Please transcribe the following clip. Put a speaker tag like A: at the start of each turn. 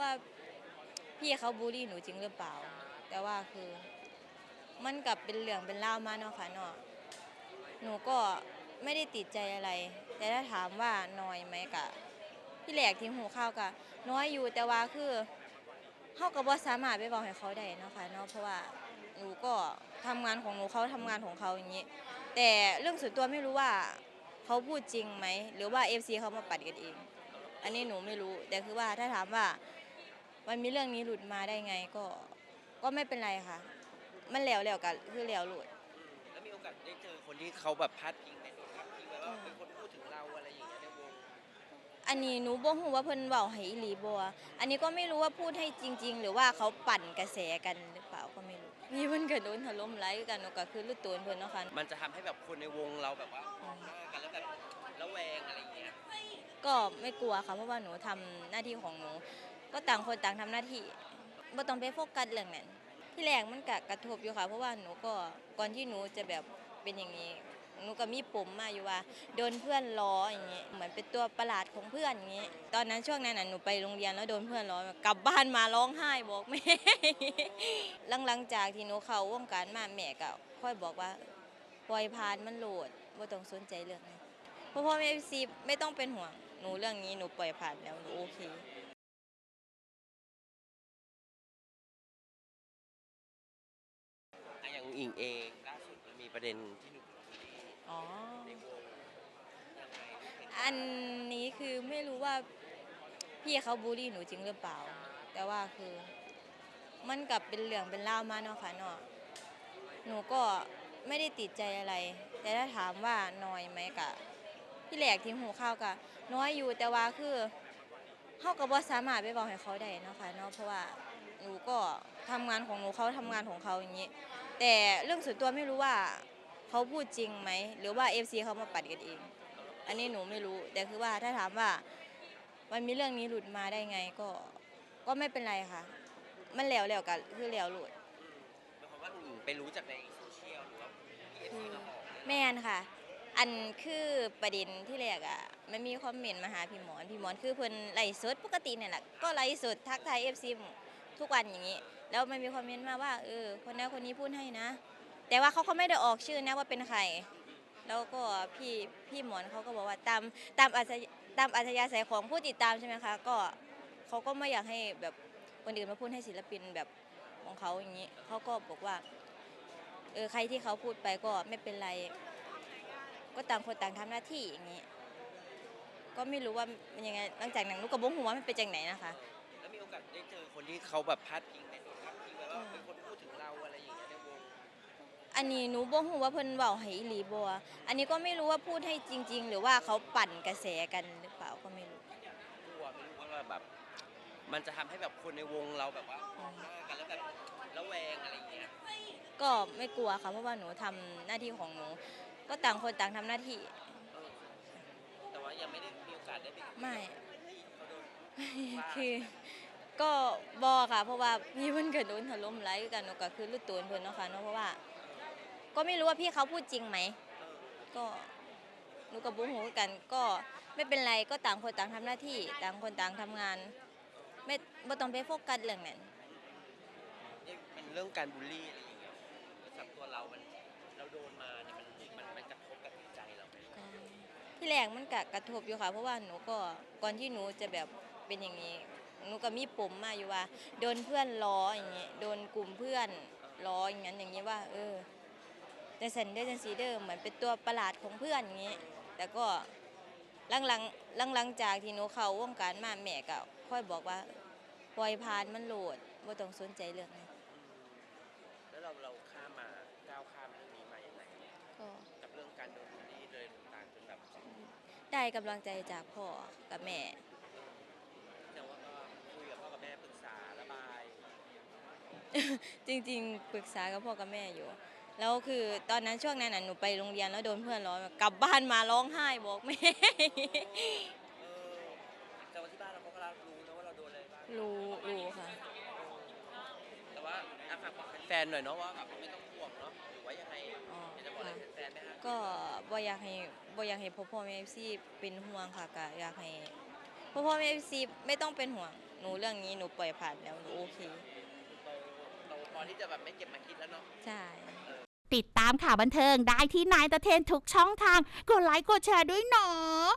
A: ว่าพี่เขาบูลลี่หนูจริงหรือเปล่า แต่ว่าคือมันกลับเป็นเรื่องเป็นเล่าวมาเนาะค่ะเนาะหนูก็ไม่ได้ติดใจอะไร แต่ถ้าถามว่าน้อยไหมกะที่แหลกที่หูข้าวกะน้อยอยู่แต่ว่าคือเขาก็บ่สามารถไปบอกให้เขาได้เนาะค่ะเนาะเพราะว่าหนูก็ทำงานของหนูเขาทำงานของเขาอย่างนี้ แต่เรื่องส่วนตัวไม่รู้ว่าเขาพูดจริงไหม หรือว่า FC เขามาปัดกันเอง อันนี้หนูไม่รู้ แต่คือว่าถ้าถามว่า มันมีเรื่องนี้หลุดมาได้ไงก็ก็ไม่เป็นไรค่ะ มันแล้วแล้วกันคือแล้วหลุด
B: แล้วมีโอกาสได้เจอคนที่เขาแบบพาดพิงไหมพาดพิงไว้ว่าเป็นคนพูดถึงเราอะไรอย่างเงี้ยในวง
A: อันนี้หนูบ่ฮู้ว่าเพิ่นเว้าให้อีหลีบ่อันนี้ก็ไม่รู้ว่าพูดให้จริง ๆ หรือว่าเขาปั่นกระแสกันหรือเปล่าก็ไม่รู้นี่เพิ่นก็โดนถล่มไลค์กันเนาะก็คือรู้ตัวเพิ่นเนาะค่ะ
B: มันจะทำให้แบบคนในวงเราแบบว่าหน้ากันแล้วแบบระแวงอะไรอย่างเงี้ย
A: ก็ไม่กลัวค่ะเพราะว่าหนูทำหน้าที่ของหนู ก็ต่างคนต่างทำหน้าที่บ่ต้องไปโฟกัสเรื่องนั้นที่แรกมันก็กระทบอยู่ค่ะ เพราะว่าหนูก็ก่อนที่หนูจะแบบเป็นอย่างนี้หนูก็มีปมมาอยู่ว่าโดนเพื่อนล้ออย่างนี้เหมือนเป็นตัวประหลาดของเพื่อนอย่างนี้ตอนนั้นช่วงนั้นน่ะหนูไปโรงเรียนแล้วโดนเพื่อนล้อกลับบ้านมาร้องไห้บอกแม่หลังๆจากที่หนูเข้าวงการมาแม่ก็ค่อยบอกว่าปล่อยผ่านมันโหลดบ่ต้องสนใจเรื่องนั้นพ่อพ่อแม่ซีไม่ต้องเป็นห่วงหนูเรื่องนี้หนูปล่อยผ่านแล้วหนูโอเค
B: อิงเองล่าสุดมันมีประเด็นที่หนู
A: อ๋อ
B: ในวงยังไง
A: อันนี้คือไม่รู้ว่าพี่เขาบูลลี่หนูจริงหรือเปล่า แต่ว่าคือมันกลับเป็นเรื่องเป็นเล่าวมาเนาะค่ะเนาะหนูก็ไม่ได้ติดใจอะไร แต่ถ้าถามว่าน้อยไหมกะที่แหลกที่หูข้าวกะน้อยอยู่แต่ว่าคือเขาก็บ่สามารถไปบอกให้เขาได้เนาะค่ะเนาะเพราะว่าหนูก็ทำงานของหนูเขาทำงานของเขาอย่างนี้ แต่เรื่องส่วนตัวไม่รู้ว่าเขาพูดจริงไหม หรือว่า FC เขามาปัดกันเอง อันนี้หนูไม่รู้ แต่คือว่าถ้าถามว่ามันมีเรื่องนี้หลุดมาได้ไงก็ ก็ไม่เป็นไรค่ะ มันแล้วแล้วกันคือแล้วหลุด
B: หมายความว่าหนูอิงไปรู้จากในโซเชียลหรือว่าพีเอฟซีมาบอก
A: แม่นค่ะ อันคือประเด็นที่แรกอะมันมีคอมเมนต์มาหาพี่หมอน พี่หมอนคือเพิ่นไลฟ์สดปกติเนี่ยแหละก็ไลฟ์สดทักทาย FC ทุกวันอย่างนี้ แล้วมันมีคอมเมนต์มาว่าเออคนนั้นคนนี้พูดให้นะ แต่ว่าเขาก็ไม่ได้ออกชื่อนะว่าเป็นใคร แล้วก็พี่พี่หมอนเขาก็บอกว่าตามตามอัธตามอัธยาศัยของผู้ติดตามใช่ไหมคะก็เขาก็ไม่อยากให้แบบคนอื่นมาพูดให้ศิลปินแบบของเขาอย่างนี้เขาก็บอกว่าเออใครที่เขาพูดไปก็ไม่เป็นไร ก็ต่างคนต่างทำหน้าที่อย่างนี้ ก็ไม่รู้ว่ามันยังไงหลังจากหนั้นหนูก็บ่ฮู้ว่ามันเป็นจังไหนนะคะ
B: แล้วมีโอกาสได้เจอคนที่เขาแบบพาดพิงไหมพาดพิงไว้ว่า เป็นคนพูดถึงเราอะไรอย่างเงี้ยในวง
A: อันนี้หนูบ่ฮู้ว่าเพิ่นเว้าให้อีหลีบ่อันนี้ก็ไม่รู้ว่าพูดให้จริง ๆ หรือว่าเขาปั่นกระแสกันหรือเปล่าก็ไม่รู้
B: กลัวไม่รู้ว่าแบบ มันจะทำให้แบบคนในวงเราแบบว่าหน้ากันแล้วแบบระแวงอะไรอย่างเงี้ย
A: ก็ไม่กลัวค่ะเพราะว่าหนูทำหน้าที่ของหนู ก็ต่างคนต่างทำหน้าที่
B: เออแต่ว่ายังไม่ได้มีโอกาสได้ไป
A: ไม่
B: เขาโดน
A: คือ ก็บอค่ะ เพราะว่าพี่เพิ่นก็โดนถล่มไลค์กันหนูก็คือรู้ตัวเพิ่นเนาะค่ะเนาะเพราะว่า ก็ไม่รู้ว่าพี่เขาพูดจริงไหม ก็หนูกับบุ้งหูคือกันก็ไม่เป็นไรก็ต่างคนต่างทำหน้าที่ ต่างคนต่างทำงาน ไม่บ่ต้องไปโฟกัสเรื่องนั้น
B: เอ๊ะมันเรื่องการบูลลี่อะไรอย่างเงี้ยสำหรับตัวเรามันเราโดนมาเนี่ยมันมันมันกระทบกับจิตใจเราไหม
A: ที่แรกมันก็กระทบอยู่ค่ะ เพราะว่าหนูก็ก่อนที่หนูจะแบบเป็นอย่างนี้ หนูก็มีปมมาอยู่ว่า โดนเพื่อนล้ออย่างนี้โดนกลุ่มเพื่อนล้ออย่างนั้นอย่างนี้ว่า เออแต่สันเดอร์จังซีเดอร์เหมือนเป็นตัวประหลาดของเพื่อนอย่างนี้แต่ก็หลังหลังหลังหลังๆจากที่หนูเข้าวงการมาแม่ก็ค่อยบอกว่าปล่อยผ่านมันโหลดว่าต้องสนใจเรื่องนั้น
B: แล้วเราเราข้ามมาก้าวข้ามเรื่องนี้มาอย่างไร
A: ก็
B: กับเรื่องการโดนบูลลี่เลยต่างๆจนแบบ
A: ได้กำลังใจจากพ่อกับแม่
B: แต่ว่าก็คุยกับพ่อกับแม่ปรึกษาระบาย
A: จริงๆ ปรึกษากับพ่อกับแม่อยู่ แล้วคือตอนนั้นช่วงนั้นน่ะหนูไปโรงเรียนแล้วโดนเพื่อนล้อกลับบ้านมาร้องไห้บอกแม่
B: เออแต่ว่าที่บ้านเราก็รับรู้นะว่าเราโดนอะไรบ้าง
A: รู้รู้ค่ะ
B: แต่ว่าอาฝากบอกแฟนๆหน่อยเนาะว่าแบบไม่ต้องห่วงเนาะหรือว่ายังไง
A: อ๋อ
B: อยากจะบอกอะไร
A: ค่ะ
B: แฟนๆไหมฮะ
A: ก็บ่อยากให้บ่อยากให้พ่อพ่อแม่ซีเป็นห่วงค่ะก็อยากให้พ่อพ่อแม่ซีไม่ต้องเป็นห่วง หนูเรื่องนี้หนูปล่อยผ่านแล้วหนูโอเค
B: เราพ อที่จะแบบไม่เก็บมาคิดแล้วเนาะ
A: ใช่
C: ติดตามข่าวบันเทิงได้ที่นายตะเทนทุกช่องทาง กดไลค์กดแชร์ด้วยเนาะ